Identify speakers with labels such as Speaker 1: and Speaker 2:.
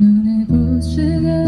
Speaker 1: 눈에 부시게